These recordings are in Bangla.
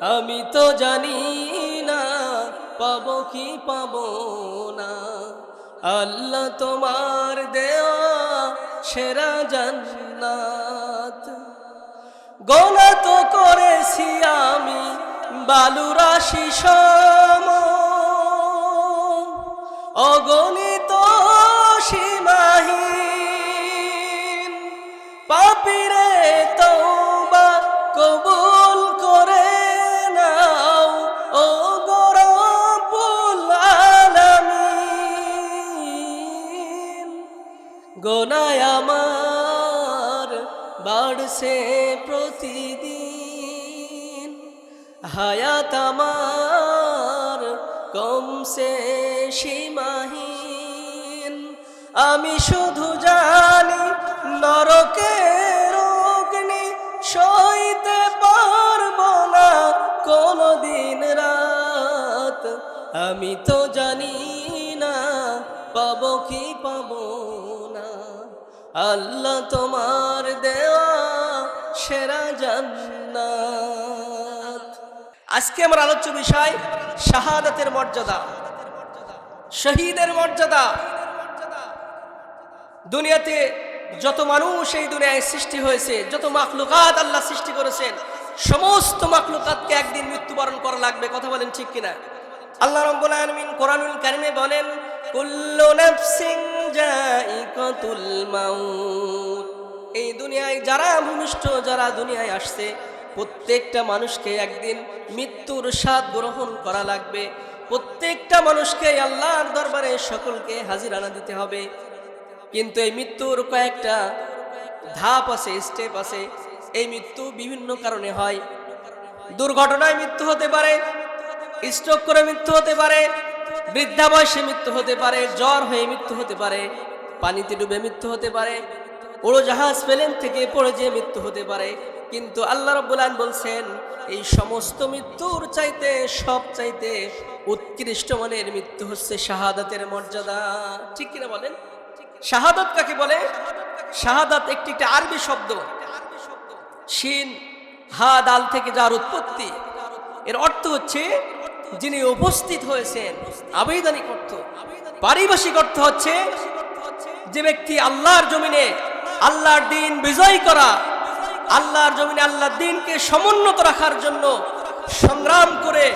আমি তো জানি না, পাবো কি পাব না। আল্লাহ তোমার দেওয়া সেরা জান্নাত। গোনা তো করেছি আমি বালুরাশি সম। অগণিত সীমাহীন গোনায় আমার বাড়ছে প্রতিদিন। হায়াত আমার কমছে সীমাহীন। আমি শুধু জানি নরকের অগ্নি সইতে পারব না কোনো দিন রাত। আমি তো জানি না পাবো কি পাবো আল্লাহ তোমার দেওয়া সেরা জান্নাত। আজকে আমার আলোচ্য বিষয়, শাহাদাতের মর্যাদা। শহীদের মর্যাদা। দুনিয়াতে যত মানুষ এই দুনিয়ায় সৃষ্টি হয়েছে, যত মাখলুকাত আল্লাহ সৃষ্টি করেছেন, সমস্ত মাখলুকাতকে একদিন মৃত্যুবরণ করা লাগবে, কথা বলেন ঠিক কিনা? আল্লাহ রাব্বুল আলামিন কোরআনুল কারিমে বলেন, কুল্লু নাফসিন মাউত। এই দুনিয়ায় যারা ভূমিষ্ঠ, যারা দুনিয়ায় আসছে, প্রত্যেকটা মানুষকে একদিন মৃত্যুর স্বাদ গ্রহণ করা লাগবে। প্রত্যেকটা মানুষকে আল্লাহর দরবারে সকলকে হাজিরানা দিতে হবে। কিন্তু এই মৃত্যুর কয়েকটা ধাপ আছে স্টেপ আছে। এই মৃত্যু বিভিন্ন কারণে হয়। দুর্ঘটনায় মৃত্যু হতে পারে, স্ট্রোক করে মৃত্যু হতে পারে বৃদ্ধা বয়সে মৃত্যু হতে পারে, জ্বর হয়ে মৃত্যু হতে পারে, পানিতে ডুবে মৃত্যু হতে পারে, উড়োজাহাজ প্লেন থেকে পড়ে যেয়ে মৃত্যু হতে পারে। কিন্তু আল্লাহ রব্বুল আলামিন বলছেন, এই সমস্ত মৃত্যুর চাইতে সব চাইতে উৎকৃষ্ট মানের মৃত্যু হচ্ছে শাহাদাতের মর্যাদা। ঠিক কিনা বলেন? শাহাদাত কাকে বলে? শাহাদাত একটি একটা আরবি শব্দ। শিন হা দাল থেকে যার উৎপত্তি। এর অর্থ হচ্ছে যিনি উপস্থিত হয়েছেন আবেদনিক অর্থ পারিভাষিক অর্থ হচ্ছে যে ব্যক্তি আল্লাহর জমিনে আল্লাহর দিন বিজয় করা, আল্লাহর জমিনে আল্লাহর দিনকে সমুন্নত রাখার জন্য সংগ্রাম করে,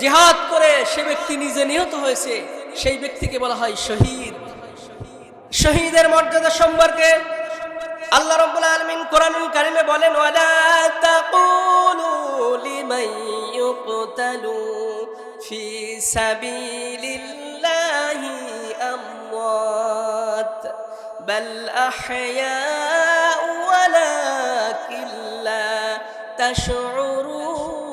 জিহাদ করে সে ব্যক্তি নিজে নিহত হয়েছে। সেই ব্যক্তিকে বলা হয় শহীদ। শহীদের মর্যাদা সম্পর্কে আল্লাহ রাব্বুল আলমিন কোরআনুল কারিমে বলেন, ওয়ালা তাকুলু ফি সাবিলিল্লাহি আমওয়াত, বাল আহইয়া ওয়ালাকিন লা তাশউরুন।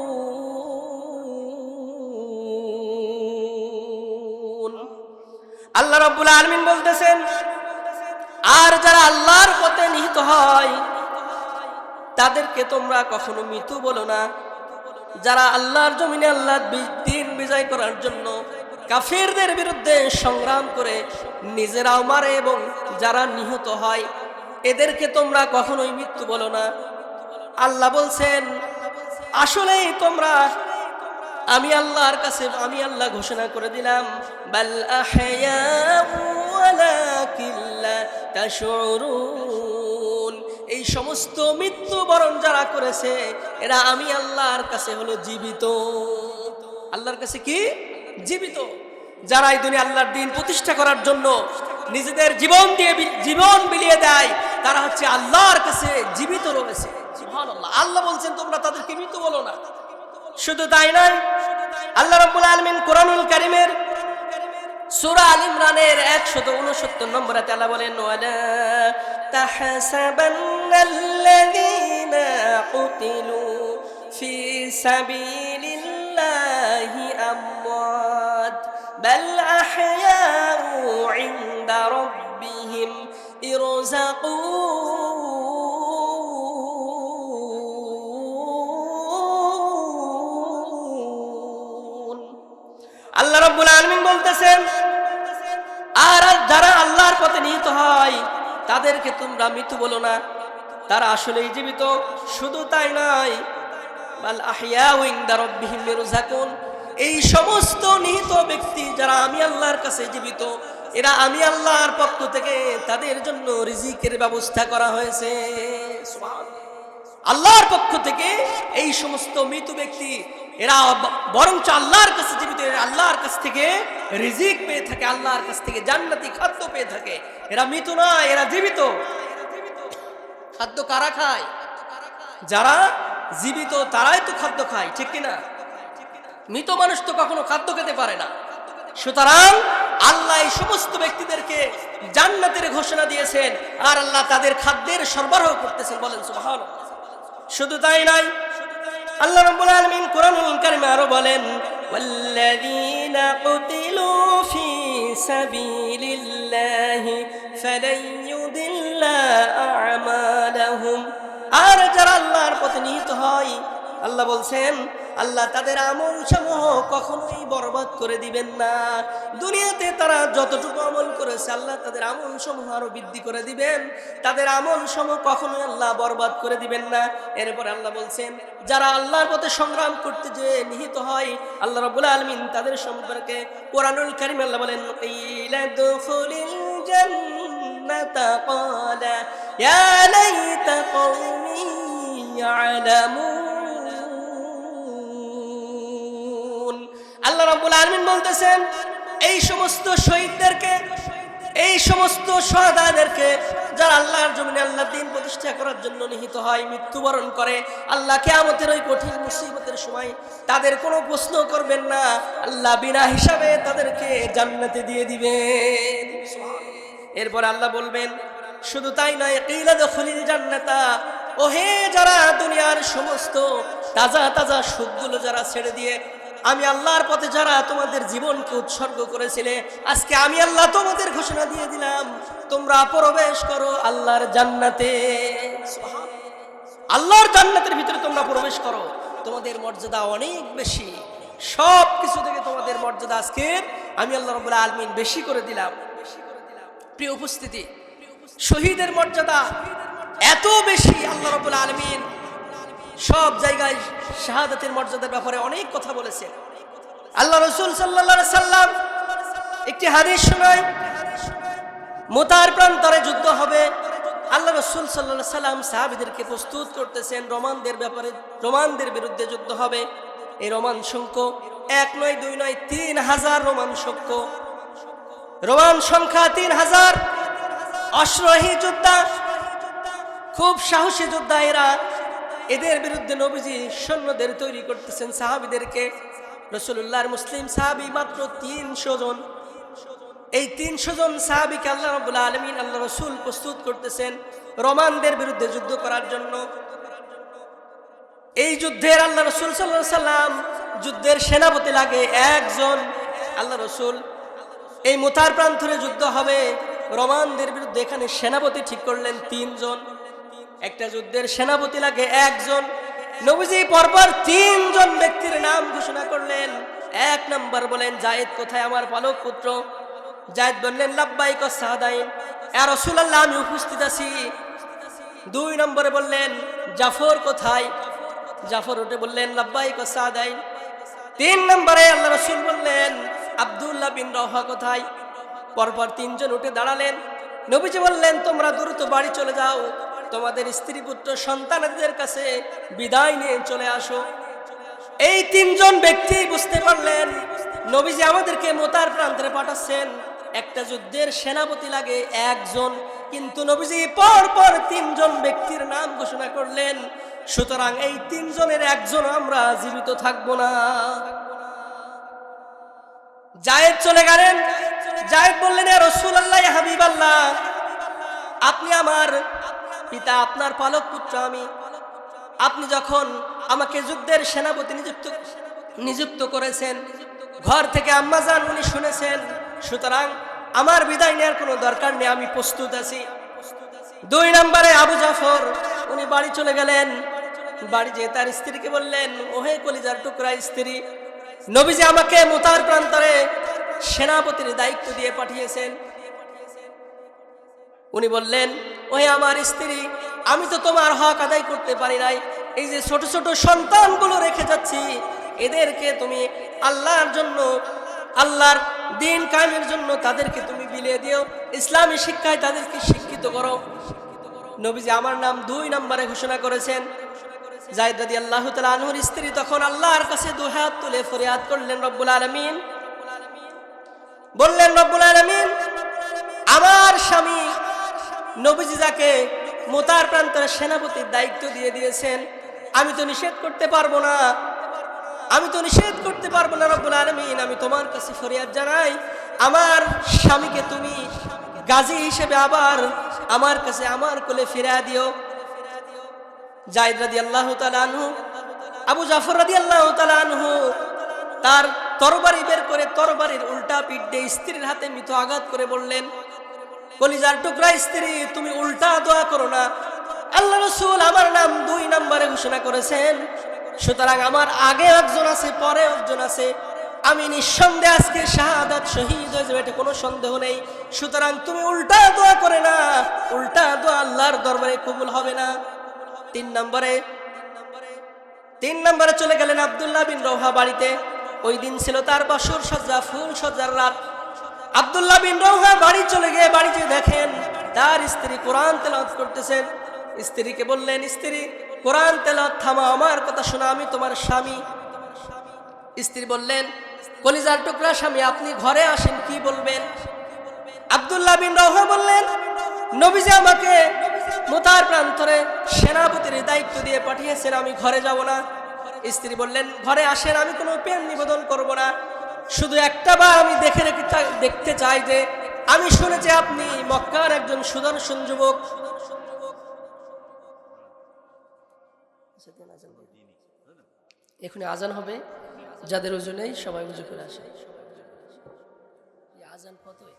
আল্লাহ রাব্বুল আলামিন বলতেছেন, আর যারা আল্লাহর পথে নিহিত হয়, তাদেরকে তোমরা কখনো মৃত্যু বলো না। যারা আল্লাহর জমিনে আল্লাহ দিন বিজয় করার জন্য কাফিরদের বিরুদ্ধে সংগ্রাম করে নিজেরাও মারে এবং যারা নিহত হয়, এদেরকে তোমরা কখনোই মৃত্যু বলো না। আল্লাহ বলছেন, আসলেই তোমরা, আমি আল্লাহর কাছে, আমি আল্লাহ ঘোষণা করে দিলাম, বাল এই সমস্ত মৃত্যুবরণ যারা করেছে, এরা আমি আল্লাহর কাছে হলো জীবিত। আল্লাহর কাছে কি? জীবিত। যারা এই দুনিয়া আল্লাহর দিন প্রতিষ্ঠা করার জন্য নিজেদের জীবন দিয়ে জীবন বিলিয়ে দেয়, তারা হচ্ছে আল্লাহর কাছে জীবিত রয়েছে। আল্লাহ বলছেন, তোমরা তাদেরকে মৃত বলো না। শুধু তাই নয়, আল্লাহ রাব্বুল আলামিন কোরআনুল কারীমের সূরা আল ইমরানের 169 নম্বরে তাআলা বলেন ওয়ালা তাহসাবান্নাল্লাযীনা কুতিলু ফি সাবিলিল্লাহি আমওয়াত বাল আহয়াউ ইনদা রাব্বিহিম ইরজাকুন আল্লাহ রাব্বুল আলামিন বলতেছেন, আর যারা আল্লাহর পথে নিহিত হয়, তাদেরকে তোমরা মৃত্যু বলো না। তারা আসলেই জীবিত। শুধু তাই নাই এই সমস্ত নিহিত ব্যক্তি যারা আমি আল্লাহর কাছে জীবিত, এরা আমি আল্লাহর পক্ষ থেকে তাদের জন্য রিজিকের ব্যবস্থা করা হয়েছে। আল্লাহর পক্ষ থেকে এই সমস্ত মৃত ব্যক্তি, এরা বরঞ্চ আল্লাহর কাছে জীবিত আল্লাহর কাছ থেকে রিজিক পেয়ে থাকে, আল্লাহর কাছ থেকে জান্নাতি খাদ্য পেয়ে থাকে। এরা মৃত না এরা জীবিত। খাদ্য কারা খায়? যারা জীবিত তারাই তো খাদ্য খায়, ঠিক কিনা? মৃত মানুষ তো কখনো খাদ্য খেতে পারে না। সুতরাং আল্লাহ এই সমস্ত ব্যক্তিদেরকে জান্নাতের ঘোষণা দিয়েছেন, আর আল্লাহ তাদের খাদ্যের সরবরাহ করতেছেন, বলেন সুবহান শুধু তাই নাই আল্লাহ রাব্বুল আলামিন কোরআনুল কারিমে আরও বলেন والذين قتلوا في سبيل الله فلن يضل أعمالهم আর যারা আল্লাহর পথে নিহিত হয় আল্লাহ বলছেন আল্লাহ তাদের আমল সমূহ কখনোই বরবাদ করে দিবেন না। দুনিয়াতে তারা যতটুকু আমল করেছে, আল্লাহ তাদের আমল সমূহ আরও বৃদ্ধি করে দিবেন। তাদের আমল সমূহ কখনোই আল্লাহ বরবাদ করে দিবেন না। এরপর আল্লাহ বলছেন, যারা আল্লাহর পথে সংগ্রাম করতে যে নিহিত হয়, আল্লাহ রাব্বুল আলামিন তাদের সম্পর্কে কোরআনুল কারীম আল্লাহ বলেন, ইলা দুখুলিল জান্নাতা ক্বালা, ইয়া আল্লাহ রাব্বুল আলামিন বলতেছেন, এই সমস্ত শহীদদেরকে, এই সমস্ত সহাদাদেরকে যারা আল্লাহর জমিনে আল্লাহ দিন প্রতিষ্ঠা করার জন্য নিহিত হয়, মৃত্যুবরণ করে, আল্লাহ কেয়ামতের ওই কঠিন মুসিবতের সময় তাদের কোনো প্রশ্ন করবেন না, আল্লাহ বিনা হিসাবে তাদেরকে জান্নাতে দিয়ে দিবেন। এরপর আল্লাহ বলবেন, শুধু তাই নয়, কিলা দখলিল জান্নাতা, ওহে যারা দুনিয়ার সমস্ত তাজা তাজা সুখগুলো যারা ছেড়ে দিয়ে আমি আল্লাহর পথে যারা তোমাদের জীবনকে উৎসর্গ করেছিলে, আজকে আমি আল্লাহ তোমাদের ঘোষণা দিয়ে দিলাম, তোমরা প্রবেশ করো আল্লাহর জান্নাতে। আল্লাহর জান্নাতের ভিতরে তোমরা প্রবেশ করো। তোমাদের মর্যাদা অনেক বেশি। সব কিছু থেকে তোমাদের মর্যাদা আজকে আমি আল্লাহ রবুল্লাহ আলমিন বেশি করে দিলাম। প্রিয় উপস্থিতি, শহীদের মর্যাদা এত বেশি আল্লাহ রবুল আলমিন সব জায়গায় শাহাদাতের মর্যাদার ব্যাপারে অনেক কথা বলেছেন। আল্লাহ রসুল সাল্লা সাল্লাম একটি হাদিস শোনায়, মোতার প্রান্তরে যুদ্ধ হবে। আল্লাহ রসুল সাল্লাহ সাল্লাম সাহাবিদেরকে প্রস্তুত করতেছেন, রোমানদের ব্যাপারে, রোমানদের বিরুদ্ধে যুদ্ধ হবে। এই রোমান সংখ্য এক নয়, দুই নয়, তিন হাজার রোমান সংখ্য। রোমান সংখ্যা তিন হাজার। অশ্রহী যোদ্ধা, খুব সাহসী যোদ্ধা এরা। এদের বিরুদ্ধে নবীজি সৈন্যদের তৈরি করতেছেন সাহাবিদেরকে। রসুল্লাহর মুসলিম সাহাবি মাত্র তিনশো জন। এই তিনশো জন সাহাবিকে আল্লাহ রবুল্লা আলমিন, আল্লাহ রসুল প্রস্তুত করতেছেন রোমানদের বিরুদ্ধে যুদ্ধ করার জন্য। এই যুদ্ধের আল্লাহ রসুল সাল্লাহ সাল্লাম যুদ্ধের সেনাপতি লাগে একজন। আল্লাহ রসুল, এই মোতার প্রান্তরে যুদ্ধ হবে। রোমানদের বিরুদ্ধে এখানে সেনাপতি ঠিক করলেন তিনজন। একটা যুদ্ধের সেনাপতি লাগে একজন। নবীজি পরপর তিনজন ব্যক্তির নাম ঘোষণা করলেন। এক নম্বর বলেন, জায়েদ কোথায় আমার পালক পুত্র? জায়েদ বললেন, লাব্বাইক আর রসুলাল্লাহ, আমি উপস্থিত আছি। দুই নম্বরে বললেন, জাফর কোথায়? জাফর উঠে বললেন, লাব্বাইক সাহাদাইন। তিন নম্বরে আল্লাহ রসুল বললেন, আব্দুল্লাহ বিন রহা কোথায়? পরপর তিনজন উঠে দাঁড়ালেন। নবীজি বললেন, তোমরা দ্রুত বাড়ি চলে যাও। তোমাদের স্ত্রী পুত্র সন্তানদের কাছে বিদায় নিয়ে চলে আসো। এই তিনজন ব্যক্তি বুঝতে পারলেন, নবীজি আমাদেরকে মোতার প্রান্তরে পাঠাচ্ছেন। একটা যুদ্ধের সেনাপতি লাগে একজন, কিন্তু নবীজি পর পর তিনজন ব্যক্তির নাম ঘোষণা করলেন। সুতরাং এই তিনজনের একজন আমরা জীবিত থাকব না। জায়েদ চলে গেলেন। জায়েদ বললেন রসুল আল্লাহ হাবিব আল্লাহ আপনি আমার পিতা আপনার পালক পুত্র আমি। আপনি যখন আমাকে যুদ্ধের সেনাপতি নিযুক্ত নিযুক্ত করেছেন, ঘর থেকে আম্মাজান উনি শুনেছেন, সুতরাং আমার বিদায় নেওয়ার কোনো দরকার নেই, আমি প্রস্তুত আছি। দুই নম্বরে আবু জাফর, উনি বাড়ি চলে গেলেন। বাড়ি যেয়ে তার স্ত্রীকে বললেন, ওহে কলিজার টুকরা স্ত্রী, নবীজি আমাকে মোতার প্রান্তরে সেনাপতির দায়িত্ব দিয়ে পাঠিয়েছেন। উনি বললেন, ওহে আমার স্ত্রী, আমি তো তোমার হক আদায় করতে পারি নাই। এই যে ছোট ছোট সন্তানগুলো রেখে যাচ্ছি, এদেরকে তুমি আল্লাহর জন্য, আল্লাহর দিন কায়েমের জন্য তাদেরকে তুমি বিলিয়ে দিও। ইসলামী শিক্ষায় তাদেরকে শিক্ষিত করো। নবীজি আমার নাম দুই নম্বরে ঘোষণা করেছেন। জায়দ রাদি আল্লাহ তালা আনহুর স্ত্রী তখন আল্লাহর কাছে দুহাত তুলে ফরিয়াদ করলেন, রব্বুল আলমিন। বললেন, রব্বুল আলমিন, আমার স্বামী নবীজি যাকে মোতার প্রান্তরে সেনাপতির দায়িত্ব দিয়ে দিয়েছেন, আমি তো নিষেধ করতে পারব না। আমি তো নিষেধ করতে পারব না রব্বুল আলমিন। আমি তোমার কাছে ফরিয়াদ জানাই, আমার স্বামীকে তুমি গাজী হিসেবে আবার আমার কাছে আমার কোলে ফিরা দিও। জায়দ রাদি আল্লাহ আনহু, আবু জাফর রাদি আল্লাহ আনহু তার তরবারি বের করে তরবারির উল্টা পিঠ দিয়ে স্ত্রীর হাতে মৃত আঘাত করে বললেন কলিজার টুকরা স্ত্রী, তুমি উল্টা দোয়া করো না। আল্লাহ রসুল আমার নাম দুই নম্বরে ঘোষণা করেছেন। সুতরাং আমার আগে একজন আছে, পরে একজন আছে। আমি নিঃসন্দেহে আজকে শাহাদাত শহীদ হয়ে যাবে, এটা কোনো সন্দেহ নেই। সুতরাং তুমি উল্টা দোয়া করে না, উল্টা দোয়া আল্লাহর দরবারে কবুল হবে না। তিন নম্বরে তিন নম্বরে চলে গেলেন আবদুল্লাহ বিন রৌহা বাড়িতে। ওই দিন ছিল তার বাসুর সজ্জা ফুল সজ্জার রাত। আবদুল্লাহ বিন রৌহা বাড়ি চলে গিয়ে বাড়িতে দেখেন, তার স্ত্রী কোরআন তেলাওয়াত করতেছেন। স্ত্রীকে বললেন, স্ত্রী, কোরআন তেলাওয়াত থামা, আমার কথা শোনা, আমি তোমার স্বামী। স্ত্রী বললেন, কলিজার টুকরা স্বামী, আপনি ঘরে আসেন, কি বলবেন? আবদুল্লাহ বিন রৌহা বললেন, নবীজি আমাকে মোতার প্রান্তরে সেনাপতির দায়িত্ব দিয়ে পাঠিয়েছেন, আমি ঘরে যাব না। স্ত্রী বললেন, ঘরে আসেন, আমি কোনো প্রেম নিবেদন করব না। শুধু একটা বার আমি দেখে রেখে দেখতে চাই যে, আমি শুনেছি আপনি মক্কার একজন সুদর্শন যুবক। এখানে আজান হবে, যাদের ওজনেই সবাই উজু করে আসে। আজান কতই